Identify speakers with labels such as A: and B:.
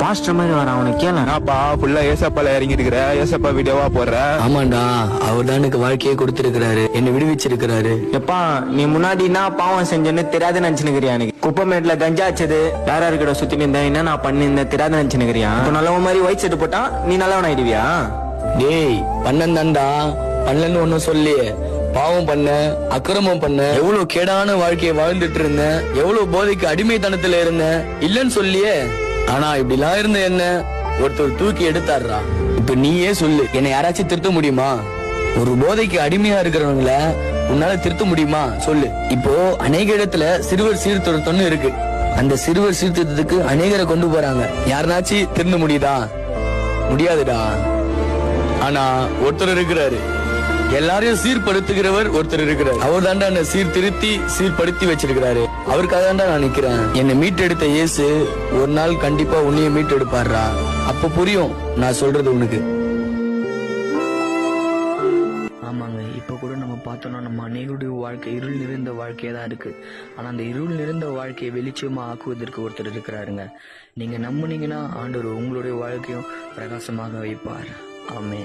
A: Pastor மாதிரி வரான் அவனை கேள.
B: என்னப்பா ஃபுல்லா ஏசப்பால இறங்கி இருக்கிற ஏசப்பா வீடியோவா போடுற?
C: ஆமாண்டா அவர் தான் எனக்கு வாழ்க்கையை கொடுத்திருக்கிறாரு என்னை விடுவிச்சிருக்கிறாரு.
A: எப்பா நீ முன்னாடி என்ன பாவம் செஞ்சேன்னு தெரியாத நினைச்சுனுக்கிறியா எனக்கு? குப்பமேட்ல கஞ்சா வச்சது யார் யாரு கிட்ட சுத்தி இருந்தேன் என்ன நான் பண்ணிருந்தேன் தெரியாத நினைச்சுனுக்கிறியா இப்போ நல்லவன் மாதிரி ஒயிட் செட்டு போட்டா நீ நல்லவன் ஆயிடுவியா?
C: டேய் பண்ணந்தாண்டா பண்ணலன்னு ஒன்னும் சொல்லி பாவம் பண்ண அக்கிரமம் பண்ண எவ்வளவு கேடான வாழ்க்கையை வாழ்ந்துட்டு இருந்தேன் எவ்வளவு போதைக்கு அடிமைத்தனத்துல இருந்தேன் இல்லன்னு சொல்லியே ஆனா இப்படிலாம் இருந்த என்ன? ஒருத்தர் தூக்கி எடுத்தாடுறா இப்ப நீயே சொல்லு என்னை யாராச்சும் திருத்த முடியுமா? ஒரு போதைக்கு அடிமையா இருக்கிறவங்கள உன்னால திருத்த முடியுமா? சொல்லு. இப்போ அநேக இடத்துல சிறுவர் சீர்திருத்தம்னு இருக்கு. அந்த சிறுவர் சீர்திருத்தத்துக்கு அநேகரை கொண்டு போறாங்க. யாருனாச்சும் திருந்த முடியுதா? முடியாதுடா. ஆனா ஒருத்தர் இருக்கிறாரு. எல்லாரையும் சீர்படுத்துகிறவர் ஒருத்தர் இருக்கிறார். அவர் தாண்டா என்ன சீர்திருத்தி சீர்படுத்தி வச்சிருக்கிறாரு. அவருக்காக தாண்டா நான் நிக்கிறேன். என்னை மீட்டெடுத்த இயேசு ஒரு நாள் கண்டிப்பா உன்னைய மீட்டெடுப்பாருடா அப்ப புரியும் நான் சொல்றது உனக்கு.
D: ஆமாங்க இப்போ கூட நம்ம பார்த்தோம்னா நம்ம அநேகருடைய வாழ்க்கை இருள் நிறைந்த வாழ்க்கையாக தான் இருக்கு. ஆனால் அந்த இருள் நிறைந்த வாழ்க்கையை வெளிச்சமாக ஆக்குவதற்கு ஒருத்தர் இருக்கிறாருங்க. நீங்கள் நம்புனீங்கன்னா ஆண்டவர் உங்களுடைய வாழ்க்கையும் பிரகாசமாக வைப்பார். ஆமே